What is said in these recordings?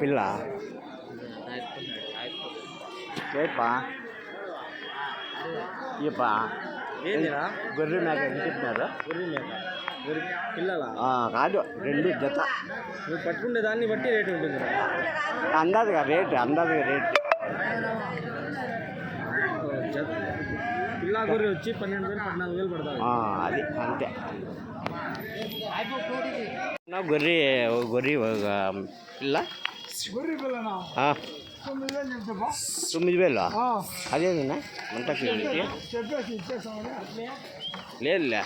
పిల్ల? రేపా ఇప్పా గొర్రె మేక ఎంత చెప్పినారు గొర్రె మేక. గొర్రె పిల్లల? కాదు రెండు జత. నువ్వు పట్టుకునే దాన్ని బట్టి రేటు ఉంటుందిరా. అందాజుగా రేటు అందాజుగా రేటు. పిల్ల గొర్రె వచ్చి పన్నెండు వేలు పద్నాలుగు వేలు పడతాయి అది అంతే. నా గొర్రె గొర్రె పిల్ల? తొమ్మిది వేలు చెప్తా తొమ్మిది వేలు? అదేనా ఇచ్చేసామని లేదులే.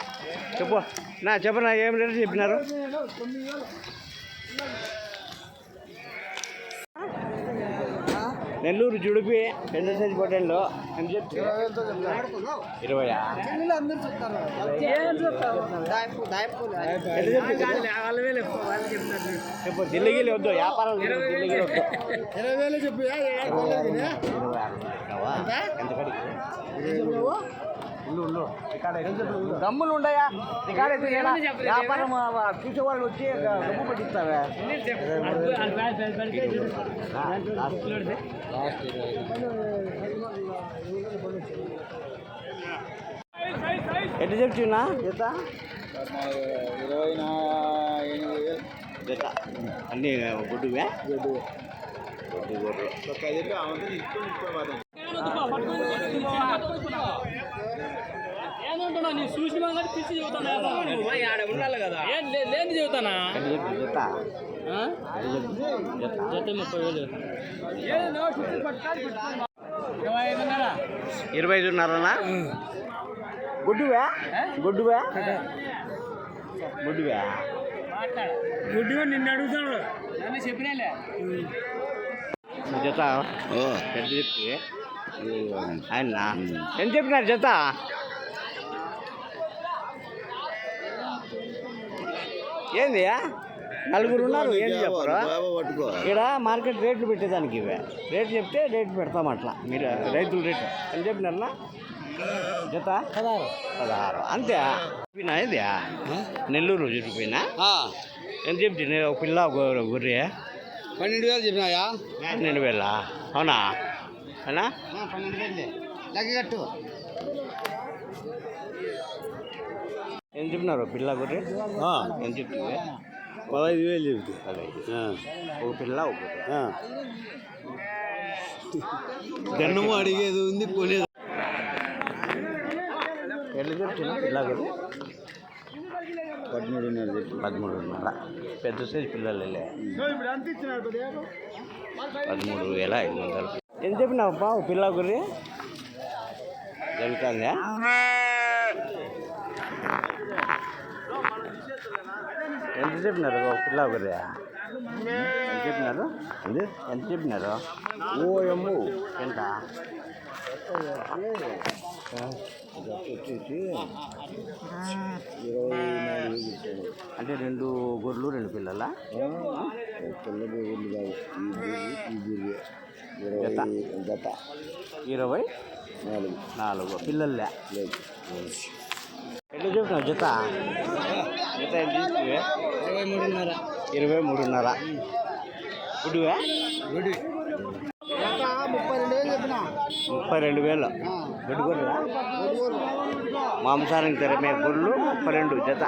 చెప్పు. నా చెప్పు నా ఏం రేటు చెప్పినారు? నెల్లూరు జుడిపి పెద్ద సైజు పొట్టేళ్ళు ఎంత చెప్తే. ఇరవయా? అందరూ చెప్తారు? ఏం చెప్తారు దాయపు దాయపు. వాళ్ళ వేలు ఎక్కువ వాళ్ళు చెప్తారు. చెప్పు దిల్లిగిలి వద్దు వ్యాపారం దిల్లిగిలి వద్దు ఇరవై వేలు చెప్పు? ఎంత. గమ్ములు ఉండయా? రికార్డ్? వ్యాపారం చూసేవాళ్ళు వచ్చి డబ్బు పట్టిస్తావా? ఎట్లా చెప్తున్నా జత ఇరవై ఎనిమిది వేలు. జత అన్నీ గుడ్డువే? గడ్డు గుడ్డు గుడ్డు ఒక ఐదు రూపాయలు ఆమెతో ఇచ్చుకొని ఇచ్చుకోవాలి ఏమంటున్నా నీ చూసిన కానీ పిచ్చి చెబుతానా? ఉండాలి కదా. ఏం లే- లేని చెబుతానా? జత. జత. ముప్పై వేలు. ఇరవై ఐదున్నరనా గుడ్డువే? గుడ్డువే? గుడ్డువే? గుడ్డిగా నిన్ను అడుగుతాడు. నన్ను చెప్పినాలే. జత. ఎంత చెప్తే? ఆయన ఎంత చెప్పినారు జత? ఏంది నలుగురు ఉన్నారు ఏంటి చెప్పరు? ఇక్కడ మార్కెట్ రేట్లు పెట్టేదానికి ఇవే. రేట్ చెప్తే రేట్ పెడతాం అట్లా. మీరు రైతుల రేటు ఎంత చెప్పినారన్నా? జత? పదహారు. పదహారు. అంతే? చెప్పినా ఇది? నెల్లూరు చెప్పిపోయినా ఎంత చెప్తే ఒక పిల్ల గొర్రె. పన్నెండు వేలు చెప్పినాయా పన్నెండు వేల? అవునా? అవునా? పన్నెండు వేలు. లెక్కగట్టు ఏం చెప్పినారు పిల్ల గొర్రె? ఏం చెప్తుంది పదహైదు వేలు చెబుతాయి పదహైదు. ఒక పిల్ల ఒక దండము అడిగేది ఉంది కొనేది ఎట్లా చెప్తున్నా పిల్ల గొర్రె పదమూడున్నర చెప్పి పదమూడున్నర పెద్ద సైజు పిల్లలే ఇప్పుడు ఎంత ఇచ్చినారు పదమూడు వేల ఐదు వందలు ఏం చెప్పినావప్పా ఒక పిల్ల గొర్రె జరుగుతుందా ఎంత చెప్పినారు ఒక పిల్ల గొర్రె ఎంత చెప్పినారు ఎంత చెప్పినారు ఓ ఎమ్ము ఎంత వచ్చేసి అంటే రెండు గొర్రెలు రెండు పిల్లల? జత. జత ఇరవై నాలుగు. నాలుగు పిల్లలే ఎట్లా చెప్పినావు జత? జత ఇరవై మూడున్నర. ఇరవై మూడున్నర. గుడివే జత ముప్పై రెండు వేలు చెప్పిన. ముప్పై రెండు వేలు. గుడి గొర్రె మాంసానికి తెరమే గొర్రెలు ముప్పై రెండు జత.